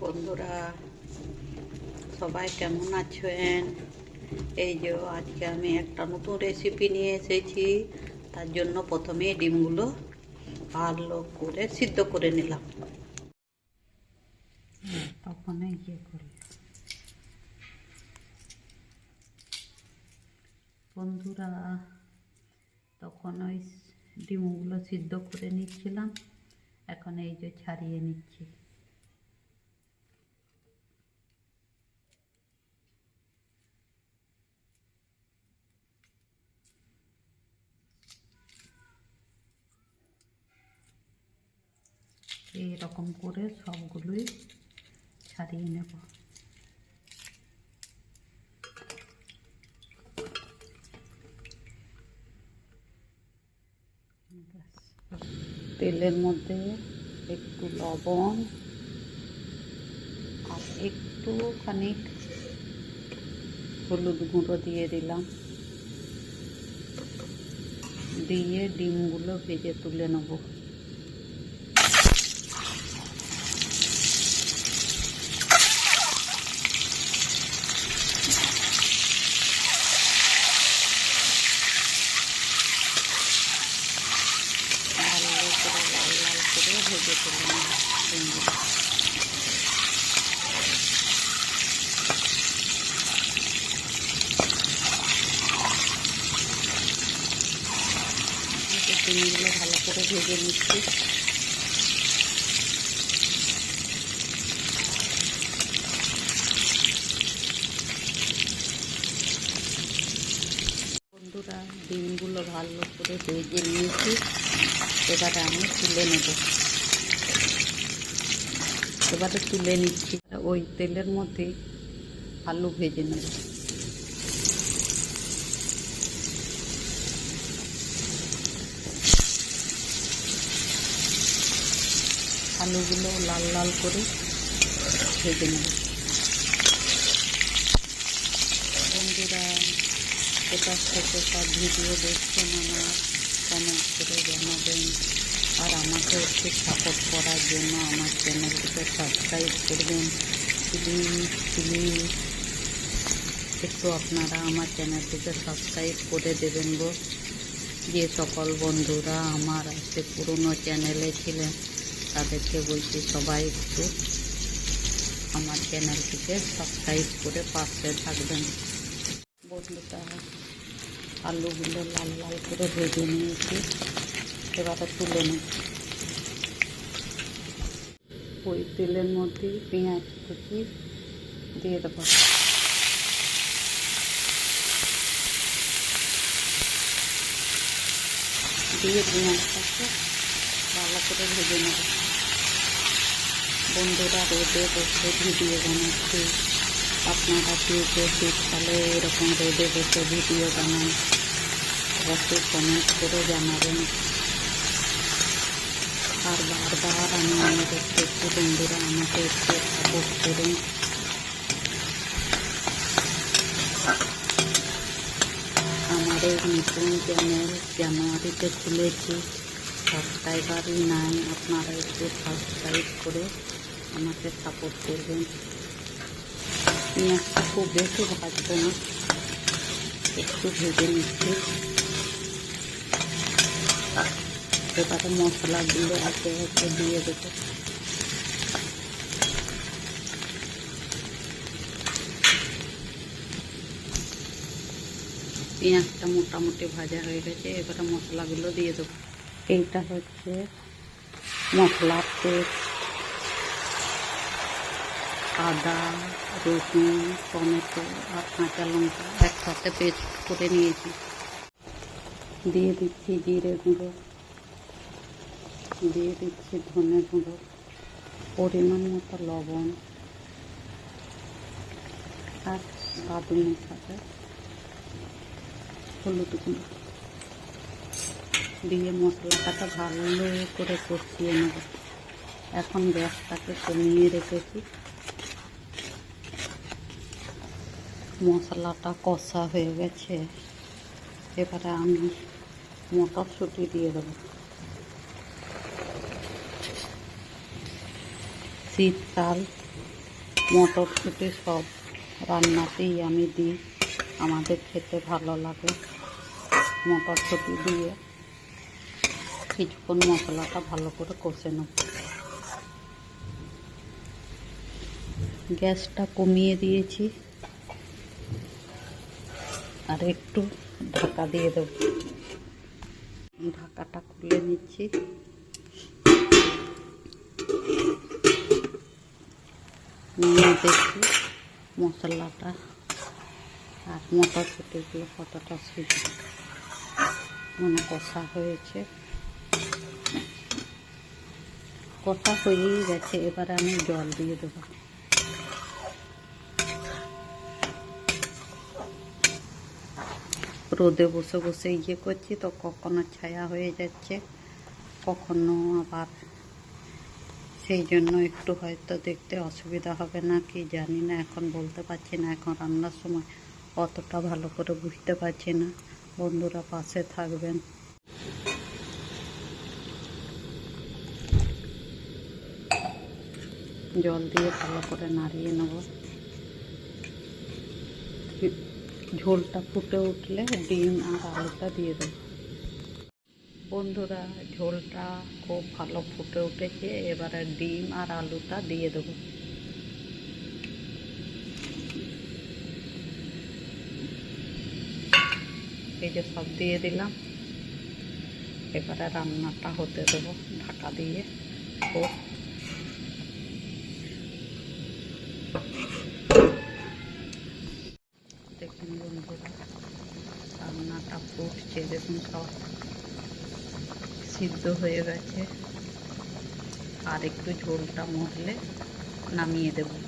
বন্ধুরা, সবাই কেমন আছেন? এই যে আজকে আমি একটা নতুন রেসিপি নিয়ে এসেছি। তার জন্য প্রথমে ডিমগুলো ভালো করে সিদ্ধ করে নিলাম। বন্ধুরা, তখন ওই ডিমগুলো সিদ্ধ করে নিচ্ছিলাম। এখন এই যে ছাড়িয়ে নিচ্ছি। এইরকম করে সবগুলোই ছাড়িয়ে নেব। তেলের মধ্যে একটু লবণ আর একটু খানিক হলুদ গুঁড়ো দিয়ে দিলাম। দিয়ে ডিমগুলো ভেজে তুলে নেব ভালো করে লাল লাল করে ভেজে তুলে নেব ডিমগুলো ডিমগুলো ভালো করে ভেজে নিচ্ছি। বন্ধুরা, ডিমগুলো ভালো করে ভেজে নিয়েছি। এবারে আমি তুলে নেব। এবারে তুলে নিচ্ছি। ওই তেলের মধ্যে আলু ভেজে নেব। আলুগুলো লাল লাল করে ভেজে নেব। বন্ধুরা কোথার থেকে সব ভিডিও দেখছেন আমার কমেন্ট করে জানাবেন। আর আমাকে একটু সাপোর্ট করার জন্য আমার চ্যানেলটিকে সাবস্ক্রাইব করবেন। প্লিজ প্লিজ একটু আপনারা আমার চ্যানেলটিকে সাবস্ক্রাইব করে দেবেন গো। যে সকল বন্ধুরা আমার আছে পুরনো চ্যানেলে ছিলেন তাদেরকে বলছি সবাই একটু আমার চ্যানেলটিকে সাবস্ক্রাইব করে পাশে থাকবেন। বন্ধুটা আলুগুলো লাল লাল করে ভেজে নিয়েছি, এবারে তুলে নিচ্ছি ওই তেলের মধ্যে পেঁয়াজ কুচি দিয়ে দেবো। দিয়ে পেঁয়াজটাকে ভালো করে ভেজে নেব। বন্ধুরা রোদে বসে ভিডিও বানাচ্ছি। আপনারা কেউ কেউ শীতকালে এরকম রোদে বসে ভিডিও বানান, অবশ্যই কমেন্ট করে জানাবেন। আর বারবার আমি অনুরোধ করছি বন্ধুরা আমাকে একটু সাপোর্ট করুন। আমার এই নতুন চ্যানেল জানুয়ারিতে খুলেছি। সাবস্ক্রাইবারই নাই, আপনারা একটু সাবস্ক্রাইব করে আমাকে সাপোর্ট করবেন। পেঁয়াজটা খুব বেশি ভাজবো না, একটু ভেজে নিচ্ছি। এবারে মশলাগুলো একে একে দিয়ে দেবো। পেঁয়াজটা মোটামুটি ভাজা হয়ে গেছে, এবারে মশলাগুলো দিয়ে দেবো। এইটা হচ্ছে মশলার পেস্ট, আদা, রসুন, টমেটো আর কাঁচা লঙ্কা একসাথে পেস্ট করে নিয়েছি। দিয়ে দিচ্ছি জিরে গুঁড়ো, দিয়ে দিচ্ছি ধনে গুঁড়ো, পরিমাণ মতো লবণ আর স্বাদ অনুসারে হলুদ গুঁড়ো। দিয়ে মশলাটাকে ভালো করে কষিয়ে নেব। এখন গ্যাসটাকে কমিয়ে রেখেছি। মশলাটা কষা হয়ে গেছে। এবারে আমি মটরশুঁটি দিয়ে দেবো। শীতকাল মটরশুঁটি সব রান্নাতেই আমি দিই। আমাদের খেতে ভালো লাগে মটরশুঁটি দিয়ে। কিছুক্ষণ মশলাটা ভালো করে কষে নেব। গ্যাসটা কমিয়ে দিয়েছি। আর একটু ঢাকা দিয়ে দেব। ঢাকাটা খুলে নিচ্ছি। দেখি মশলাটা আর মটরশুঁটিগুলো কতটা সিদ্ধ মানে কষা হয়েছে। কষা হয়েই গেছে, এবারে আমি জল দিয়ে দেবো। রোদে বসে বসে ইয়ে করছি তো কখনো ছায়া হয়ে যাচ্ছে, কখনো আবার। সেই জন্য একটু হয়তো দেখতে অসুবিধা হবে না, কি জানি না, এখন বলতে পারছি না, এখন রান্নার সময় অতটা ভালো করে বুঝতে পারছি না। বন্ধুরা পাশে থাকবেন। জল দিয়ে ভালো করে নাড়িয়ে নেব। ঝোলটা ফুটে উঠলে ডিম আর আলুটা দিয়ে দেবো। বন্ধুরা, ঝোলটা খুব ভালো ফুটে উঠেছে, এবারে ডিম আর আলুটা দিয়ে দেবো। এই যে সব দিয়ে দিলাম, এবারে রান্নাটা হতে দেবো ঢাকা দিয়ে। খুব দেখুন বন্ধুরা, রান্নাটা ফুটছে দেখুন সব সিদ্ধ হয়ে গেছে। আর একটু ঝোলটা মরলে নামিয়ে দেবো।